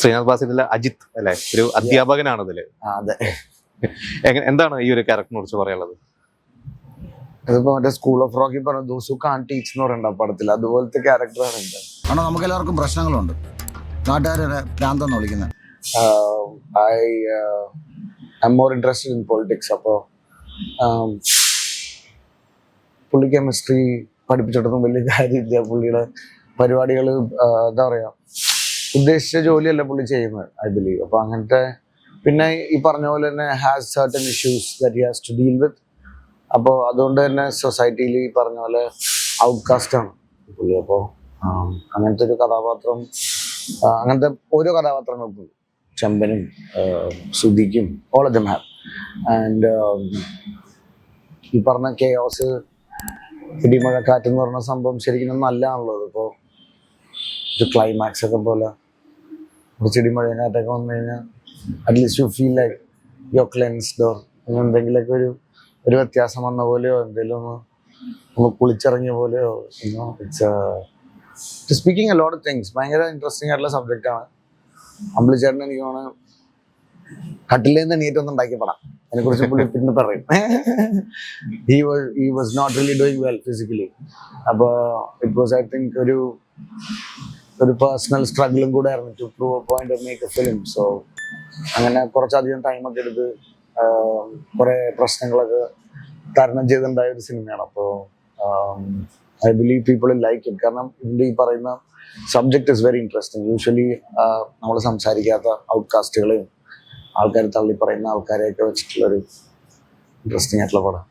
ശ്രീനാഥ് ബാസിലെ അജിത് അല്ലെ? ഒരു അധ്യാപകനാണ് ഇതിൽ. ആ, എന്താണ് ഈ ഒരു ക്യാരക്ടറിനെ കുറിച്ച് പറയാനുള്ളത്? അതിപ്പോ മറ്റേ സ്കൂൾ ഓഫ് റോക്കി പറഞ്ഞ ദോസു കാൻ ടീച്ച് എന്ന് പറയണ്ട പടത്തിൽ അതുപോലത്തെ ക്യാരക്ടറാണ് ഉണ്ട് കാരണം നമുക്ക് എല്ലാവർക്കും പ്രശ്നങ്ങളുണ്ട് നാട്ടുകാരെ ഭ്രാന്തെന്ന് വിളിക്കുന്നത് I I more interested in politics അപ്പോ പുള്ളി കെമിസ്ട്രി പഠിപ്പിച്ചിടത്തും വലിയ കാര്യമില്ല. പുള്ളിയുടെ പരിപാടികൾ എന്താ പറയാ ഉദ്ദേശിച്ച ജോലിയല്ല പുള്ളി ചെയ്യുന്നത് ഐ ബിലീവ് അപ്പോൾ അങ്ങനത്തെ പിന്നെ ഈ പറഞ്ഞ പോലെ തന്നെ has certain issues that has to deal with അപ്പോൾ അതുകൊണ്ട് തന്നെ സൊസൈറ്റിയിൽ ഈ പറഞ്ഞ പോലെ ഔട്ട്കാസ്റ്റ് ആണ് പുള്ളി. അപ്പോൾ അങ്ങനത്തെ ഒരു കഥാപാത്രം അങ്ങനത്തെ ഓരോ കഥാപാത്രങ്ങൾക്കും ചെമ്പനും സുധിക്കും ഓൾ ദം ഹാവ് ആൻഡ് ഈ പറഞ്ഞ കെയോസ് ഇടിമഴ കാറ്റ് എന്ന് പറഞ്ഞ സംഭവം ശരിക്കും നല്ലതാണല്ലോ ഇപ്പോൾ ഒരു ക്ലൈമാക്സ് ഒക്കെ പോലെ കുറച്ച് മഴ കാറ്റൊക്കെ വന്നു കഴിഞ്ഞാൽ at least you feel like you cleansed or അങ്ങനെ എന്തെങ്കിലുമൊക്കെ ഒരു ഒരു വ്യത്യാസം വന്ന പോലെയോ എന്തെങ്കിലും ഒന്ന് കുളിച്ചിറങ്ങിയ പോലെയോ it's speaking a lot of things ഭയങ്കര ഇൻട്രസ്റ്റിംഗ് ആയിട്ടുള്ള സബ്ജക്റ്റ് ആണ്. അമ്പിളിച്ചേട്ടൻ എനിക്ക് തോന്നുന്നു കട്ടിലേന്ന് നിന്ന് എണീറ്റൊന്നും ഉണ്ടാക്കിയ അതിനെ കുറിച്ച് പുള്ളി പിന്നെ പറയും. He was not really doing well physically അപ്പോൾ ഇറ്റ് വാസ് ഐ തിങ്ക് ഒരു ഒരു പേഴ്സണൽ സ്ട്രഗിളും കൂടെ ആയിരുന്നു to prove a point make a film so അങ്ങനെ കുറച്ചധികം ടൈമൊക്കെ എടുത്ത് കുറെ പ്രശ്നങ്ങളൊക്കെ തരണം ചെയ്തിട്ടുണ്ടായ ഒരു സിനിമയാണ്. അപ്പോൾ I believe people like it കാരണം ഇതിന്റെ ഈ പറയുന്ന subject is very interesting usually നമ്മൾ സംസാരിക്കാത്ത ഔട്ട്കാസ്റ്റുകളെയും ആൾക്കാർ തള്ളി പറയുന്ന ആൾക്കാരെയൊക്കെ വെച്ചിട്ടുള്ളൊരു ഇൻട്രസ്റ്റിംഗ് ആയിട്ടുള്ള പടം.